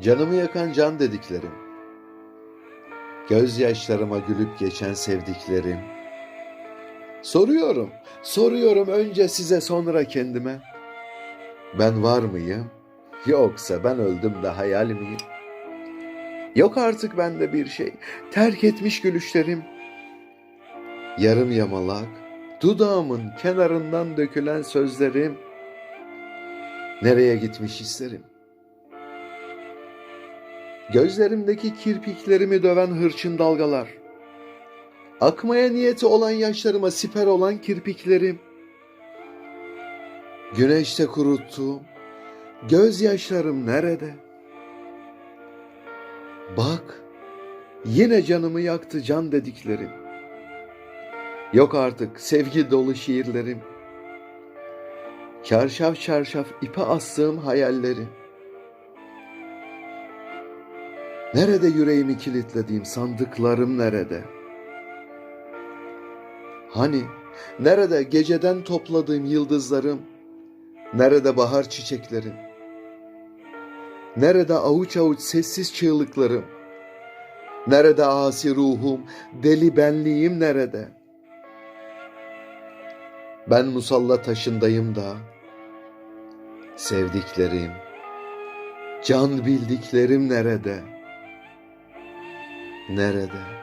Canımı yakan can dediklerim. Gözyaşlarıma gülüp geçen sevdiklerim. Soruyorum, soruyorum önce size sonra kendime. Ben var mıyım? Yoksa ben öldüm de hayal miyim? Yok artık bende bir şey, terk etmiş gülüşlerim. Yarım yamalak, dudağımın kenarından dökülen sözlerim. Nereye gitmiş hislerim? Gözlerimdeki kirpiklerimi döven hırçın dalgalar. Akmaya niyeti olan yaşlarıma siper olan kirpiklerim. Güneşte kuruttuğum gözyaşlarım nerede? Bak, yine canımı yaktı can dediklerim. Yok artık sevgi dolu şiirlerim. Çarşaf çarşaf ipe astığım hayallerim. Nerede yüreğimi kilitlediğim sandıklarım nerede? Hani nerede geceden topladığım yıldızlarım? Nerede bahar çiçeklerim? Nerede avuç avuç sessiz çığlıklarım? Nerede asi ruhum, deli benliğim nerede? Ben musalla taşındayım da sevdiklerim, can bildiklerim nerede? Nerede?